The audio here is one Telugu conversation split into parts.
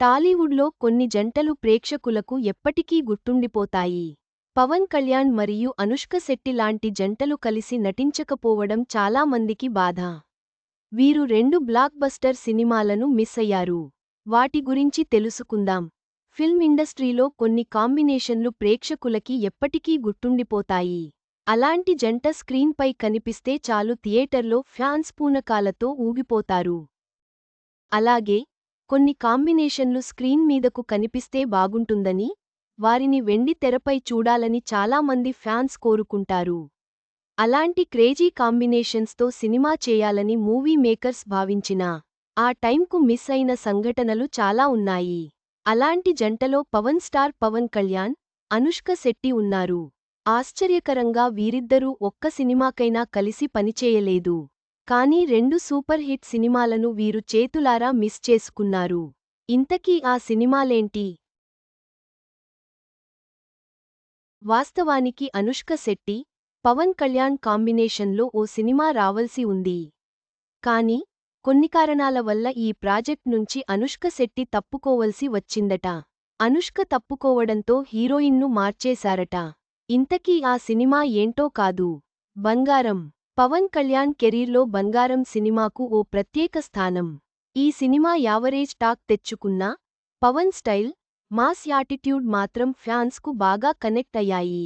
టాలీవుడ్లో కొన్ని జంటలు ప్రేక్షకులకు ఎప్పటికీ గుర్తుండిపోతాయి. పవన్ కళ్యాణ్ మరియు అనుష్క శెట్టి లాంటి జంటలు కలిసి నటించకపోవడం చాలా మందికి బాధ. వీరు రెండు బ్లాక్ బస్టర్ సినిమాలను మిస్ అయ్యారు. వాటి గురించి తెలుసుకుందాం. ఫిల్మ్ ఇండస్ట్రీలో కొన్ని కాంబినేషన్లు ప్రేక్షకులకి ఎప్పటికీ గుర్తుండిపోతాయి. అలాంటి జంట స్క్రీన్పై కనిపిస్తే చాలు థియేటర్లో ఫ్యాన్స్ పూనకాలతో ఊగిపోతారు. అలాగే కొన్ని కాంబినేషన్లు స్క్రీన్ మీదకు కనిపిస్తే బాగుంటుందని వారిని వెండి తెరపై చూడాలని చాలామంది ఫ్యాన్స్ కోరుకుంటారు. అలాంటి క్రేజీ కాంబినేషన్స్తో సినిమా చేయాలని మూవీ మేకర్స్ భావించినా ఆ టైంకు మిస్ అయిన సంఘటనలు చాలా ఉన్నాయి. అలాంటి జంటలో పవన్ స్టార్ పవన్ కళ్యాణ్ అనుష్క శెట్టి ఉన్నారు. ఆశ్చర్యకరంగా వీరిద్దరూ ఒక్క సినిమాకైనా కలిసి పనిచేయలేదు. కానీ రెండు సూపర్ హిట్ సినిమాలను వీరు చేతులారా మిస్ చేసుకున్నారు. ఇంతకీ ఆ సినిమాలేంటి? వాస్తవానికి అనుష్క శెట్టి పవన్ కళ్యాణ్ కాంబినేషన్లో ఓ సినిమా రావల్సి ఉంది. కాని కొన్ని కారణాల వల్ల ఈ ప్రాజెక్ట్ నుంచి అనుష్క శెట్టి తప్పుకోవలసి వచ్చిందట. అనుష్క తప్పుకోవడంతో హీరోయిన్ను మార్చేశారట. ఇంతకీ ఆ సినిమా ఏంటో కాదు. బంగారం. పవన్ కళ్యాణ్ కెరీర్లో బంగారం సినిమాకు ఓ ప్రత్యేక స్థానం. ఈ సినిమా యావరేజ్ టాక్ తెచ్చుకున్నా పవన్ స్టైల్ మాస్ యాటిట్యూడ్ మాత్రం ఫ్యాన్స్కు బాగా కనెక్ట్ అయ్యాయి.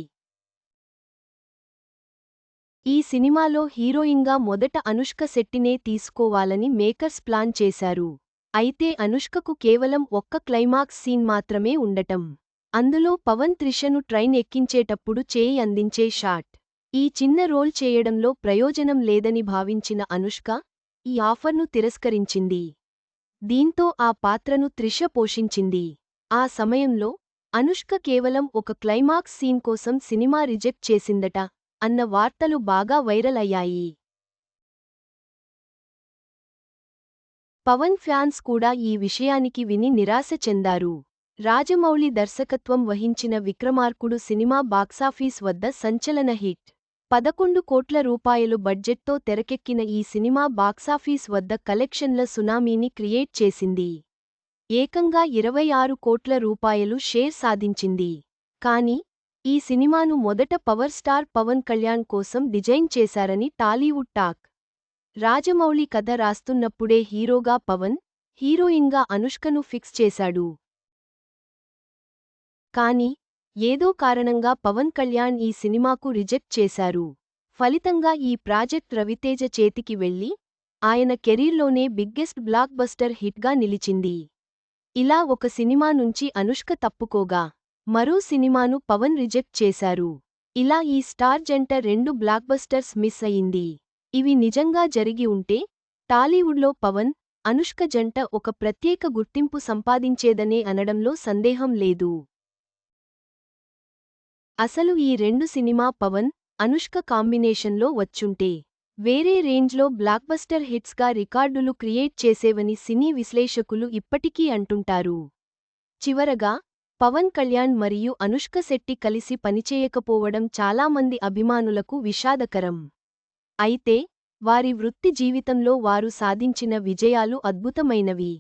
ఈ సినిమాలో హీరోయిన్గా మొదట అనుష్క శెట్టినే తీసుకోవాలని మేకర్స్ ప్లాన్ చేశారు. అయితే అనుష్కకు కేవలం ఒక్క క్లైమాక్స్ సీన్ మాత్రమే ఉండటం. అందులో పవన్ త్రిషను ట్రైన్ ఎక్కించేటప్పుడు చేయి అందించే షాట్. ఈ చిన్న రోల్ చేయడంలో ప్రయోజనం లేదని భావించిన అనుష్క ఈ ఆఫర్ను తిరస్కరించింది. దీంతో ఆ పాత్రను త్రిష పోషించింది. ఆ సమయంలో అనుష్క కేవలం ఒక క్లైమాక్స్ సీన్ కోసం సినిమా రిజెక్ట్ చేసిందట అన్న వార్తలు బాగా వైరల్ అయ్యాయి. పవన్ ఫ్యాన్స్ కూడా ఈ విషయానికి విని నిరాశ చెందారు. రాజమౌళి దర్శకత్వం వహించిన విక్రమార్కుడు సినిమా బాక్సాఫీస్ వద్ద సంచలన హిట్. పదకొండు కోట్ల రూపాయలు బడ్జెట్తో తెరకెక్కిన ఈ సినిమా బాక్సాఫీస్ వద్ద కలెక్షన్ల సునామీని క్రియేట్ చేసింది. ఏకంగా ఇరవై ఆరు కోట్ల రూపాయలు షేర్ సాధించింది. కాని ఈ సినిమాను మొదట పవర్ స్టార్ పవన్ కళ్యాణ్ కోసం డిజైన్ చేశారని టాలీవుడ్ టాక్. రాజమౌళి కథ రాస్తున్నప్పుడే హీరోగా పవన్ హీరోయిన్గా అనుష్కను ఫిక్స్ చేశాడు. కాని ఏదో కారణంగా పవన్ కళ్యాణ్ ఈ సినిమాకు రిజెక్ట్ చేశారు. ఫలితంగా ఈ ప్రాజెక్ట్ రవితేజ చేతికి వెళ్ళి ఆయన కెరీర్లోనే బిగ్గెస్ట్ బ్లాక్ బస్టర్ హిట్గా నిలిచింది. ఇలా ఒక సినిమా నుంచి అనుష్క తప్పుకోగా మరో సినిమాను పవన్ రిజెక్ట్ చేశారు. ఇలా ఈ స్టార్ జంట రెండు బ్లాక్బస్టర్స్ మిస్ అయింది. ఇవి నిజంగా జరిగి ఉంటే టాలీవుడ్లో పవన్ అనుష్క జంట ఒక ప్రత్యేక గుర్తింపు సంపాదించేదనే అనడంలో సందేహం లేదు. అసలు ఈ రెండు సినిమా పవన్ అనుష్క కాంబినేషన్లో వచ్చుంటే వేరే రేంజ్లో బ్లాక్బస్టర్ హిట్స్గా రికార్డులు క్రియేట్ చేసేవని సినీ విశ్లేషకులు ఇప్పటికీ అంటుంటారు. చివరగా పవన్ కళ్యాణ్ మరియు అనుష్క శెట్టి కలిసి పనిచేయకపోవడం చాలామంది అభిమానులకు విషాదకరం. అయితే వారి వృత్తి జీవితంలో వారు సాధించిన విజయాలు అద్భుతమైనవి.